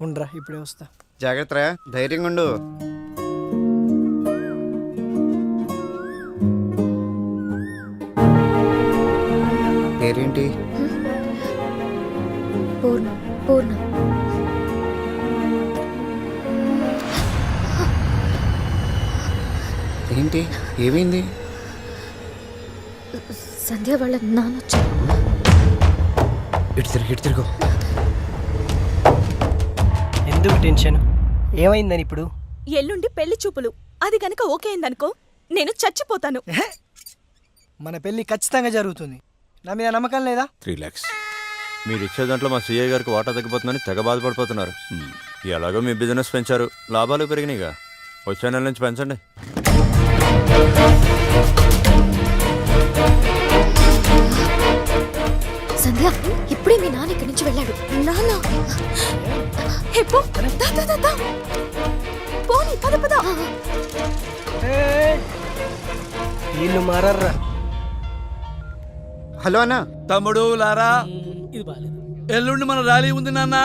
ఉండరా ఇప్పుడే వస్తా. జాగ్రత్త రా ధైర్యంగా ఉండు. పేరేంటి? పూర్ణ పూర్ణ. ఏంటి? ఏమైంది? సంధ్య వాళ్ళ నాన్న వచ్చారు. ఇటు తిరిగి ఇటు తిరుగు. ఎందుకు టెన్షన్? ఏమైందని ఇప్పుడు? ఎల్లుండి పెళ్ళి చూపులు. అది గనక ఓకే అయిందనుకో నేను చచ్చిపోతాను. మన పెళ్ళి ఖచ్చితంగా జరుగుతుంది. నా మీద నమ్మకం లేదా? త్రీ ల్యాక్స్. మీరు ఇచ్చే దాంట్లో మా సీఐ గారికి వాటా తగ్గిపోతుందని తెగ బాధపడిపోతున్నారు. ఎలాగో మీ బిజినెస్ పెంచారు. లాభాలు పెరిగినాయిగా వచ్చే నెల నుంచి పెంచండి. సంధ్య వెళ్ళాడు నాన్న. హే, పో. దా, దా, దా, దా. పోనీ పద పద. ఏయ్. వీళ్ళు మారర్రా. హలో అన్న. తమ్ముడు లారా. ఇది బాలేదు. ఎల్లుండి మన ర్యాలీ ఉంది నాన్న.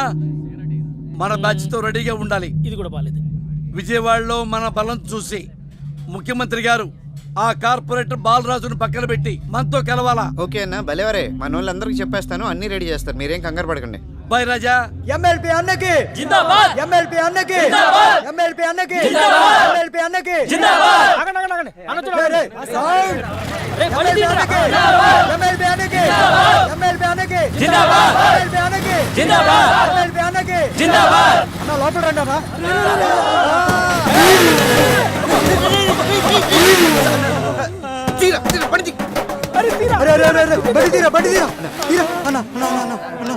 మన బ్యాచ్తో రెడీగా ఉండాలి. ఇది కూడా బాలేదు. విజయవాడలో మన బలం చూసి ముఖ్యమంత్రి గారు ఆ కార్పొరేటర్ బాలరాజును పక్కన పెట్టి మనతో కలవాలా? ఓకే అన్న భలేవరే మన వాళ్ళందరికీ చెప్పేస్తాను అన్ని రెడీ చేస్తారు. మీరేం కంగారు పడకండి. బాయ్ రాజా. ఎమ్మెల్పీ అన్నకి. ఎమ్మెల్పీ అన్నకి. ఎమ్మెల్పీ అన్నకి. ఎమ్మెల్పీ అన్నకి. ఆగండి, ఆగండి, ఆగండి. రేయ్, రేయ్, సౌండ్. ఎమ్మెల్పీ అన్నకి. ఎమ్మెల్పీ అన్నకి. ఎమ్మెల్పీ అన్నకి. ఎమ్మెల్పీ అన్నకి. ఎమ్మెల్పీ అన్నకి. అన్న లోపల రండి అన్న. తీరా, తీరా, పని తీ. అరే అరే అరే అరే బడి తీరా బడి తీరా. తీరా. అన్న అన్న అన్న అన్న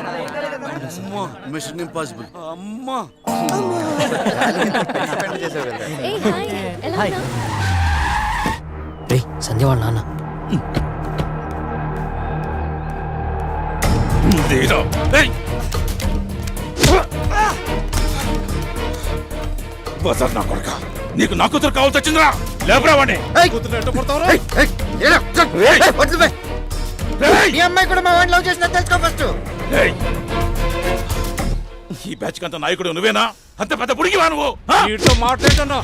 అమ్మా మిషన్ ఇంపాసిబుల్. అమ్మా. Spend చేసావు కదా. ఏ హాయ్. ఎలా ఉన్నావు? రే సంధ్య వాళ్ళ నాన్న. బజార్ నా కొడక. నీకు నా కూతురు కావాల్సి వచ్చిందిరా. ఏయ్, వదిలిపే. మీ అమ్మాయి కూడా మా వాడిని లవ్ చేసినా తెలుసుకో ఫస్ట్ ఏయ్! ఈ బ్యాచ్ కంత నాయకుడు నువ్వేనా? అంత పెద్ద పుడిగివా నువ్వు? వీటితో మాట్లాడుతున్నా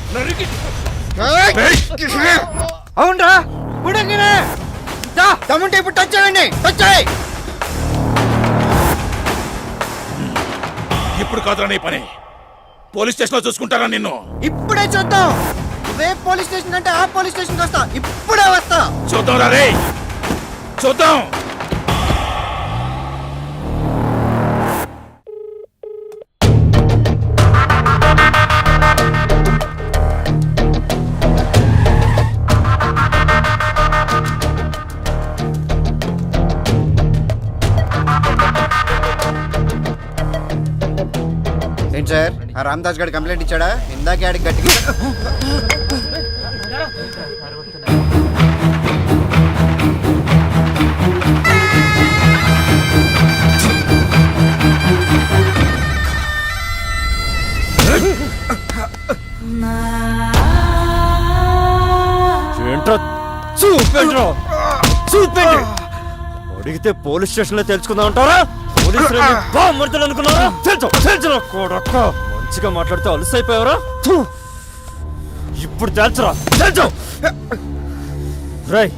అవునరా? బుడగినే! తమ్ముంటే ఇప్పుడు టచ్ చేయండి. టచ్ చేయి. ఇప్పుడు కాదురా నీ పని. పోలీస్ స్టేషన్లో చూసుకుంటారా నిన్ను? ఇప్పుడే చూద్దాం. ఇవే పోలీస్ స్టేషన్ అంటే ఆ పోలీస్ స్టేషన్కి వస్తా. ఇప్పుడే వస్తా. చూద్దాం రా రే చూద్దాం. ఆ రామదాస్ గారు కంప్లైంట్ ఇచ్చాడా? ఇందాకే ఆడికి గట్టిగా ఏంట్రా? చూపెట్రా. చూపెట్టి. అడిగితే పోలీస్ స్టేషన్లో తెలుసుకుందాం అంటారా పోలీసులు బామర్దులు అనుకున్నారా తెలుసు తెలుసు కొడక్క. మంచిగా మాట్లాడితే అలసైపోయావరా. ఇప్పుడు తెలుసురా తెలుసు రై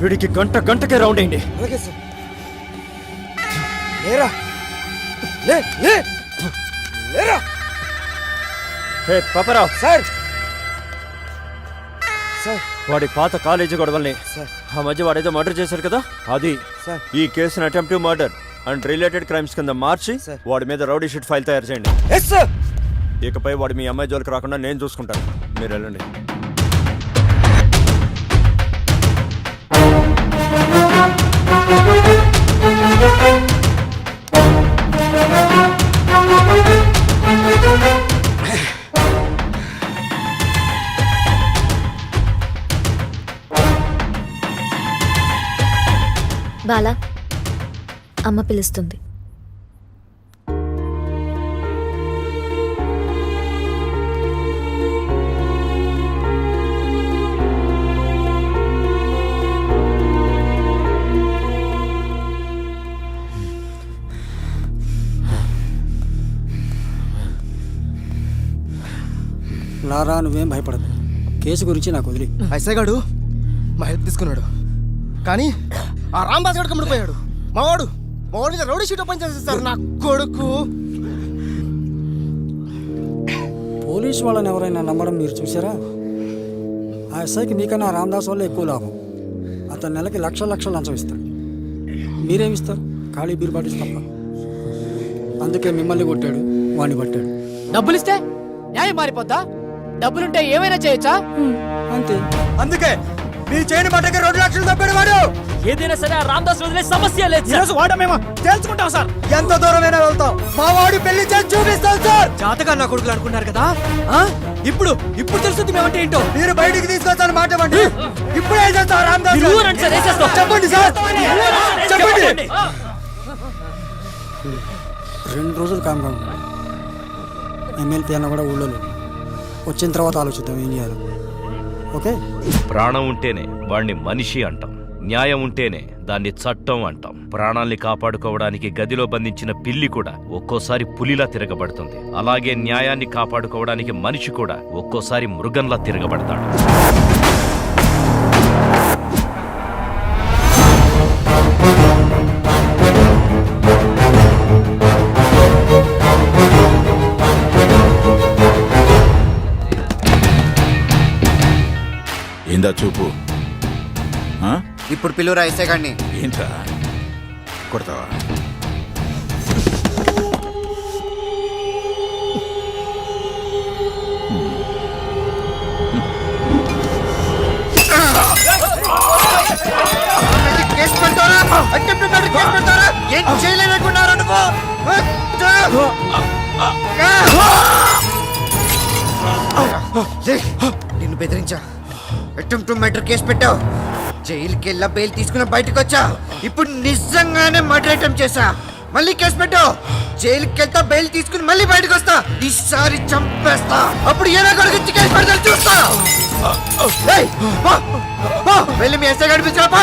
వీడికి గంట గంటకే round hey Paparao. Sir. Sir. వాడి పాత కాలేజీ గొడవల్ని. ఆ మధ్య వాడేదో మర్డర్ చేశారు కదా? అది. ఈ కేసును attempt murder and related crimes కింద మార్చి. వాడి మీద రౌడీ షీట్ ఫైల్ తయారు చేయండి. ఇకపై వాడు మీ అమ్మాయి జోలికి రాకుండా నేను చూసుకుంటాను. మీరు వెళ్ళండి. బాలా అమ్మ పిలుస్తుంది. లారా నువ్వేం భయపడదు కేసు గురించి నాకు వదిలి. ఐసగాడు మా హెల్ప్ తీసుకున్నాడు. కానీ ఆ రాంబాజ్ గడు కమ్ముడిపోయాడు మావాడు మావాడు మీద రౌడీ షీట్ ఓపెన్ చేసేస్తారు నా కొడుకు. పోలీస్ వాళ్ళని ఎవరైనా నమ్మడం మీరు చూసారా ఆ ఎస్ఐకి నీకన్నా ఆ రామదాస్ వల్ల ఎక్కువ లాభం. అతను నెలకి లక్షల లక్షలు లంచం ఇస్తాడు. మీరేమిస్తారు ఖాళీ బీరు తప్ప. అందుకే మిమ్మల్ని కొట్టాడు వాడిని పట్టాడు. డబ్బులిస్తే న్యాయం మారిపోద్దా? డబ్బులుంటే ఏమైనా చేయొచ్చా? అంతే. అందుకే మీ చేయని మటకి రెండు లక్షలు తప్పాడు వాడు. ఏదైనా సరే ఆ రామదాస్ వదిలే సమస్య లేదు ఈరోజు వాడ మేము తెలుసుకుంటాం సార్. ఎంత దూరమైనా వెళ్తాం. మా వాడు పెళ్ళి చేసి చూపిస్తాం సార్. జాతగా నా కొడుకులు అనుకున్నారు కదా? ఆ? ఇప్పుడు ఇప్పుడు తెలుస్తుంది మేమంటే ఏంటో? మీరు బయటికి తీసుకొస్తాను మాట ఇవ్వండి. ఇప్పుడు ఏం చేస్తావు రామదాస్. చెప్పండి సార్. చెప్పండి. రెండు రోజులు కామ్గా ఎమ్మెల్పీ అన్న కూడా ఊళ్ళో. వచ్చిన తర్వాత ఆలోచిద్దాం ఏం చేయాలి. ఓకే? ప్రాణం ఉంటేనే వాణ్ణి మనిషి అంటాం. న్యాయం ఉంటేనే దాన్ని చట్టం అంటాం. ప్రాణాల్ని కాపాడుకోవడానికి గదిలో బంధించిన పిల్లి కూడా ఒక్కోసారి పులిలా తిరగబడుతుంది. అలాగే న్యాయాన్ని కాపాడుకోవడానికి మనిషి కూడా ఒక్కోసారి మృగంలా తిరగబడతాడు. ఏందా చూపు. ఆ? ఇప్పుడు పిలువురా ఎస్ఐ గాడిని. ఏంట్రా? కొడతావా? కేసు పెడతారా అటెంప్ట్ మర్డర్ కేసు పెడతారా ఏం చేయలేదనుకున్నారా నువ్వు? లే, నిన్ను బెదిరించా. అటెంప్ట్ మర్డర్ కేసు పెట్టావు జైలుకి వెళ్ళా బెయిల్ తీసుకుని బయటకు వచ్చా ఇప్పుడు నిజంగానే మర్డర్ అటెంప్ట్ చేశా. మళ్ళీ కేసు పెట్టావు జైలుకి వెళ్తా బెయిల్ తీసుకుని మళ్ళీ బయటకు వస్తా ఈసారి చంపేస్తా. అప్పుడు ఏదో కొడుకు కేసు పెడతా చూస్తా. వెళ్ళి మీ ఎస్ఐ గడిపించా పో.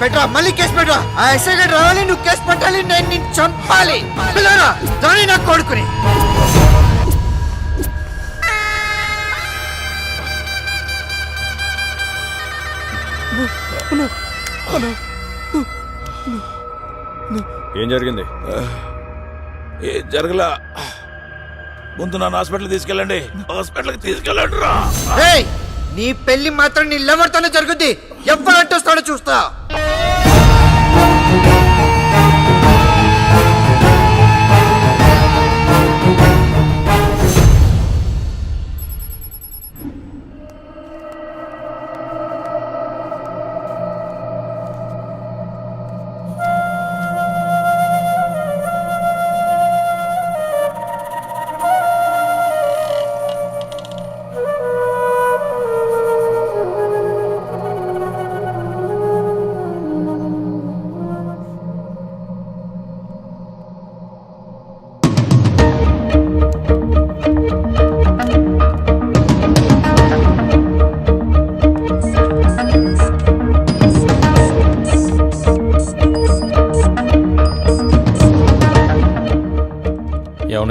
పెట్రా మళ్ళీ కేసు పెట్రా ఆ ఎస్ఐ గడి రావాలి నువ్వు కేసు పెట్టాలి నేను నిన్ను చంపాలి. పిల్లరా దాని నా కొడుకుని. ఏం జరిగింది? ఏ జరగలా. ముందు నన్ను హాస్పిటల్ తీసుకెళ్ళండి. హాస్పిటల్కి తీసుకెళ్ళండి రా. ఏయ్ నీ పెళ్ళి మాత్రం నీ లవర్తోనే జరుగుద్ది. ఎవరు అంటొస్తాడో చూస్తా.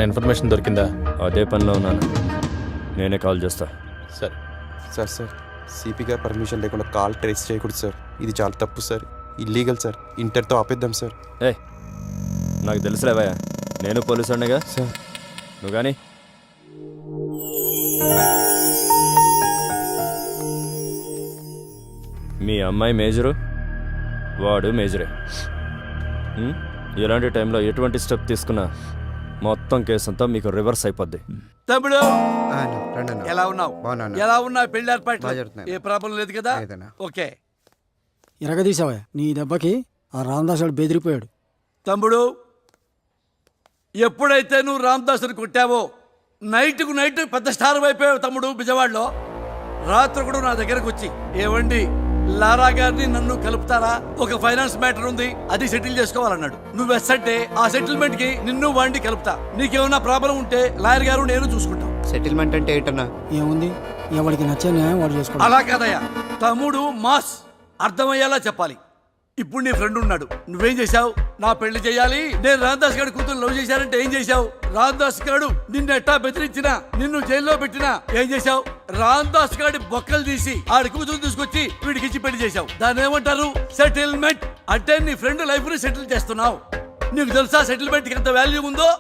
ఇన్ఫర్మేషన్ దొరికిందా? అదే పనిలో ఉన్నాను. నేనే కాల్ చేస్తా. సార్ సార్ సార్ సిపి గారు పర్మిషన్ లేకుండా కాల్ ట్రేస్ చేయకూడదు సార్. ఇది చాలా తప్పు సార్. Illegal sir. ఇంటర్తో ఆపేద్దాం సార్. ఏ నాకు తెలుసులేవయ్యా నేను పోలీసు ఉండగా సార్. నువ్వు కానీ మీ అమ్మాయి మేజరు? వాడు మేజరే? ఇలాంటి టైంలో ఎటువంటి స్టెప్ తీసుకున్నా? మొత్తం కేసు అంతా మీకు రివర్స్ అయిపోద్ది. తమ్ముడు. ఎలా ఉన్నావు? బాగున్నాను. ఎలా ఉన్నా పెళ్ళి ఏర్పాట్లు? జరుగుతున్నాయి. ఏ ప్రాబ్లం లేదు కదా. ఓకే. ఎరగదీసావా నీ దెబ్బకి ఆ రామదాస్ గారు బెదిరిపోయాడు. తమ్ముడు ఎప్పుడైతే నువ్వు రామదాసుని కొట్టావో నైట్కు నైట్ పెద్ద స్టార్ అయిపోయావు తమ్ముడు బిజవాడలో రాత్రి కూడా నా దగ్గరకు వచ్చి ఏవండి లారా గారిని నన్ను కలుపుతారా? ఒక ఫైనాన్స్ మ్యాటర్ ఉంది అది సెటిల్ చేసుకోవాలన్నాడు. నువ్వు ఎస్ అంటే ఆ సెటిల్మెంట్కి నిన్ను వాడిని కలుపుతా. నీకేమన్నా ప్రాబ్లం ఉంటే లాయర్ గారు నేను చూసుకుంటాం. సెటిల్మెంట్ అంటే ఏంటన్నా? ఏముంది? ఎవరికి నచ్చే న్యాయం వాడు చేసుకోవాలి అలా కాదయ్యా. తమ్ముడు మాస్ అర్థమయ్యేలా చెప్పాలి. ఇప్పుడు నీ ఫ్రెండ్ ఉన్నాడు. నువ్వేం చేశావు? నా పెళ్ళి చేయాలి? నేను రామదాస్ గారి కూతురు లవ్ చేశానంటే ఏం చేశావు? రామ్దాస్ గాడు నిన్ను ఎట్టా బెదిరించినా నిన్ను జైల్లో పెట్టినా ఏం చేశావు? రామ్దాస్ గారి బొక్కలు తీసి ఆడి కూతురు తీసుకొచ్చి వీడికిచ్చి పెళ్ళి చేశావు. దాన్ని ఏమంటారు? సెటిల్మెంట్ అంటే నీ ఫ్రెండ్ లైఫ్ని సెటిల్ చేస్తున్నావు. నీకు తెలుసా సెటిల్మెంట్కి ఎంత వాల్యూ ఉందో?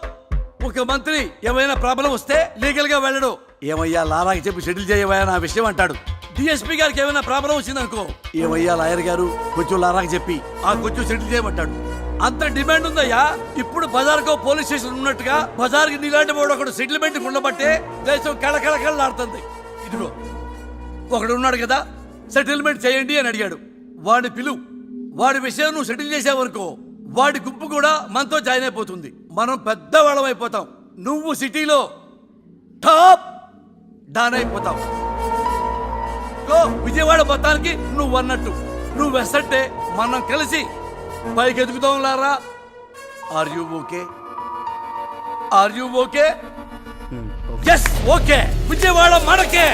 ఒక మంత్రి ఏమైనా ప్రాబ్లం వస్తే లీగల్గా వెళ్ళడు. ఏమయ్యా లాలాకి చెప్పి సెటిల్ చేయవయ్యా నా విషయం అంటాడు. డిఎస్పీ గారికి ఏమైనా ప్రాబ్లం వచ్చిందనుకో. ఏమయ్యా లాయర్ గారు కొంచెం లారాకి చెప్పి ఆ కొంచెం సెటిల్ చేయమంటాడు. అంత డిమాండ్ ఉందయ్యా. ఇప్పుడు బజార్కో పోలీస్ స్టేషన్ ఉన్నట్టుగా బజార్కి నీలాంటి వాడు ఒకడు సెటిల్మెంట్ ఉండబట్టే దేశం కళకళకళలాడుతుంది. ఇదిగో ఒకడు ఉన్నాడు కదా సెటిల్మెంట్ చేయండి అని అడిగాడు. వాడి పిలు. వాడి విషయం నువ్వు సెటిల్ చేసావనుకో వాడి గుంపు కూడా మనతో జాయిన్ అయిపోతుంది. మనం పెద్దవాళ్ళం అయిపోతాం. నువ్వు సిటీలో టాప్ డాన్ అయిపోతావు. విజయవాడ మొత్తానికి నువ్వు అన్నట్టు. నువ్వు వెసట్టే మనం కలిసి పైకి ఎదుగుతాం లారా. Are you okay are you okay yes okay Vijayawada మనకే.